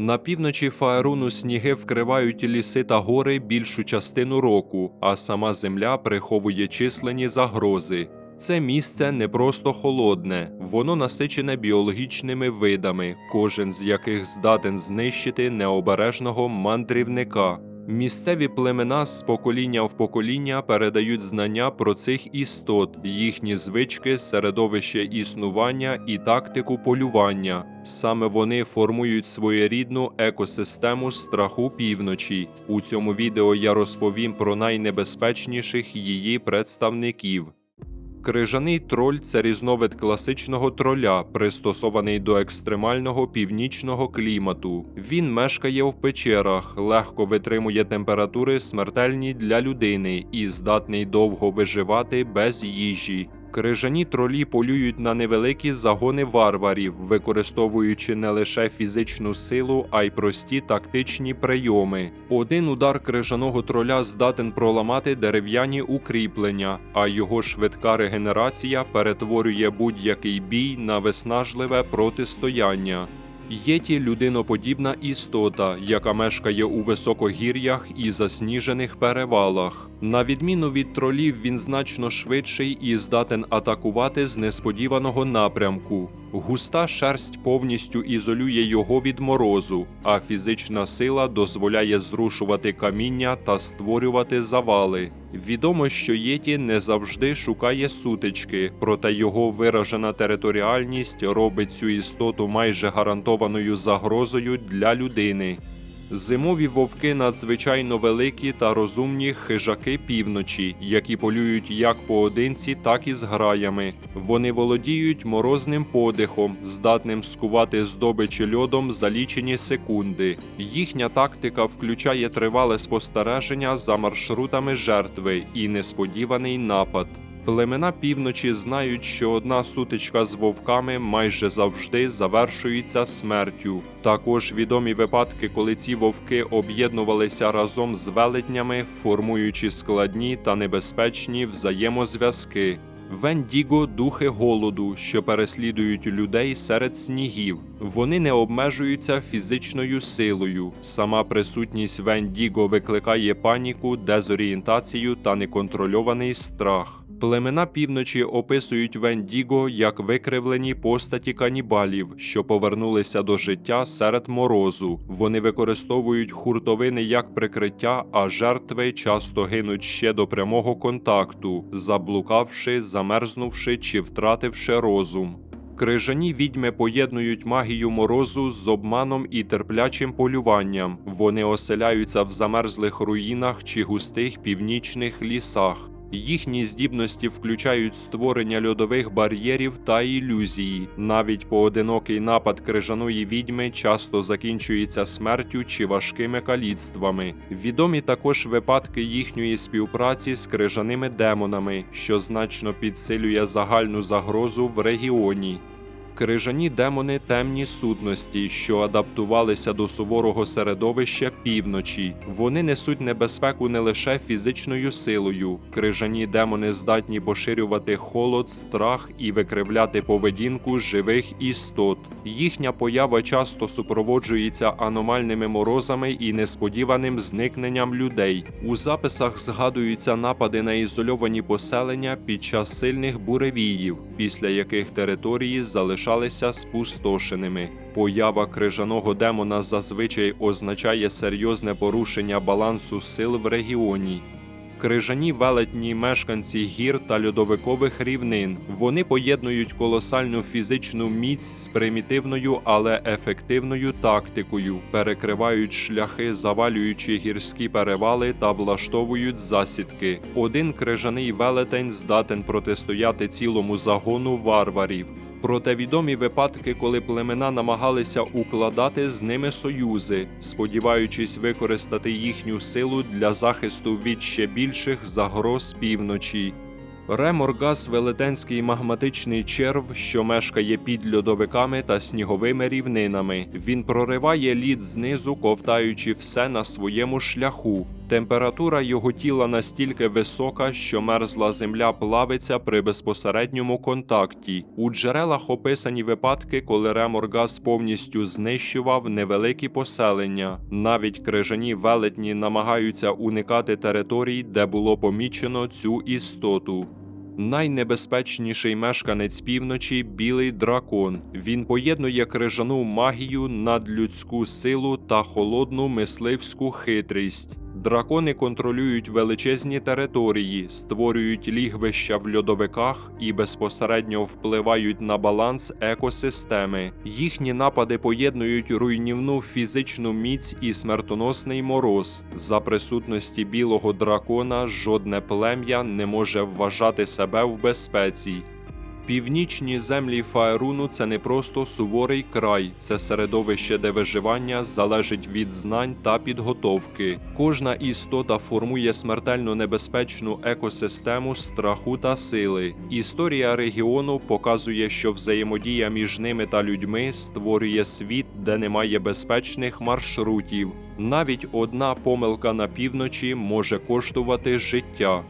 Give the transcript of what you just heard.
На півночі Фаеруну сніги вкривають ліси та гори більшу частину року, а сама земля приховує численні загрози. Це місце не просто холодне, воно насичене біологічними видами, кожен з яких здатен знищити необережного мандрівника. Місцеві племена з покоління в покоління передають знання про цих істот, їхні звички, середовище існування і тактику полювання. Саме вони формують своєрідну екосистему страху півночі. У цьому відео я розповім про найнебезпечніших її представників. Крижаний троль це різновид класичного троля, пристосований до екстремального північного клімату. Він мешкає в печерах, легко витримує температури смертельні для людини і здатний довго виживати без їжі. Крижані тролі полюють на невеликі загони варварів, використовуючи не лише фізичну силу, а й прості тактичні прийоми. Один удар крижаного троля здатен проламати дерев'яні укріплення, а його швидка регенерація перетворює будь-який бій на виснажливе протистояння. Єті людиноподібна істота, яка мешкає у високогір'ях і засніжених перевалах. На відміну від тролів, він значно швидший і здатен атакувати з несподіваного напрямку. Густа шерсть повністю ізолює його від морозу, а фізична сила дозволяє зрушувати каміння та створювати завали. Відомо, що Єті не завжди шукає сутички, проте його виражена територіальність робить цю істоту майже гарантованою загрозою для людини. Зимові вовки надзвичайно великі та розумні хижаки півночі, які полюють як поодинці, так і з граями. Вони володіють морозним подихом, здатним скувати здобичі льодом за лічені секунди. Їхня тактика включає тривале спостереження за маршрутами жертви і несподіваний напад. Племена півночі знають, що одна сутичка з вовками майже завжди завершується смертю. Також відомі випадки, коли ці вовки об'єднувалися разом з велетнями, формуючи складні та небезпечні взаємозв'язки. Вендіго духи голоду, що переслідують людей серед снігів. Вони не обмежуються фізичною силою. Сама присутність Вендіго викликає паніку, дезорієнтацію та неконтрольований страх. Племена півночі описують Вендіго як викривлені постаті канібалів, що повернулися до життя серед морозу. Вони використовують хуртовини як прикриття, а жертви часто гинуть ще до прямого контакту, заблукавши, замерзнувши чи втративши розум. Крижані відьми поєднують магію морозу з обманом і терплячим полюванням. Вони оселяються в замерзлих руїнах чи густих північних лісах. Їхні здібності включають створення льодових бар'єрів та ілюзії. Навіть поодинокий напад крижаної відьми часто закінчується смертю чи важкими каліцтвами. Відомі також випадки їхньої співпраці з крижаними демонами, що значно підсилює загальну загрозу в регіоні. Крижані демони темні сутності, що адаптувалися до суворого середовища півночі. Вони несуть небезпеку не лише фізичною силою. Крижані демони здатні поширювати холод, страх і викривляти поведінку живих істот. Їхня поява часто супроводжується аномальними морозами і несподіваним зникненням людей. У записах згадуються напади на ізольовані поселення під час сильних буревіїв, після яких території залишалися спустошеними. Поява крижаного демона зазвичай означає серйозне порушення балансу сил в регіоні. Крижані велетні мешканці гір та льодовикових рівнин. Вони поєднують колосальну фізичну міць з примітивною, але ефективною тактикою, перекривають шляхи, завалюючи гірські перевали та влаштовують засідки. Один крижаний велетень здатен протистояти цілому загону варварів. Проте відомі випадки, коли племена намагалися укладати з ними союзи, сподіваючись використати їхню силу для захисту від ще більших загроз півночі. Реморгас велетенський магматичний черв, що мешкає під льодовиками та сніговими рівнинами. Він прориває лід знизу, ковтаючи все на своєму шляху. Температура його тіла настільки висока, що мерзла земля плавиться при безпосередньому контакті. У джерелах описані випадки, коли реморгаз повністю знищував невеликі поселення. Навіть крижані велетні намагаються уникати територій, де було помічено цю істоту. Найнебезпечніший мешканець півночі білий дракон. Він поєднує крижану магію, надлюдську силу та холодну мисливську хитрість. Дракони контролюють величезні території, створюють лігвища в льодовиках і безпосередньо впливають на баланс екосистеми. Їхні напади поєднують руйнівну фізичну міць і смертоносний мороз. За присутності білого дракона жодне плем'я не може вважати себе в безпеці. Північні землі Фаеруну це не просто суворий край, це середовище, де виживання залежить від знань та підготовки. Кожна істота формує смертельно небезпечну екосистему страху та сили. Історія регіону показує, що взаємодія між ними та людьми створює світ, де немає безпечних маршрутів. Навіть одна помилка на півночі може коштувати життя.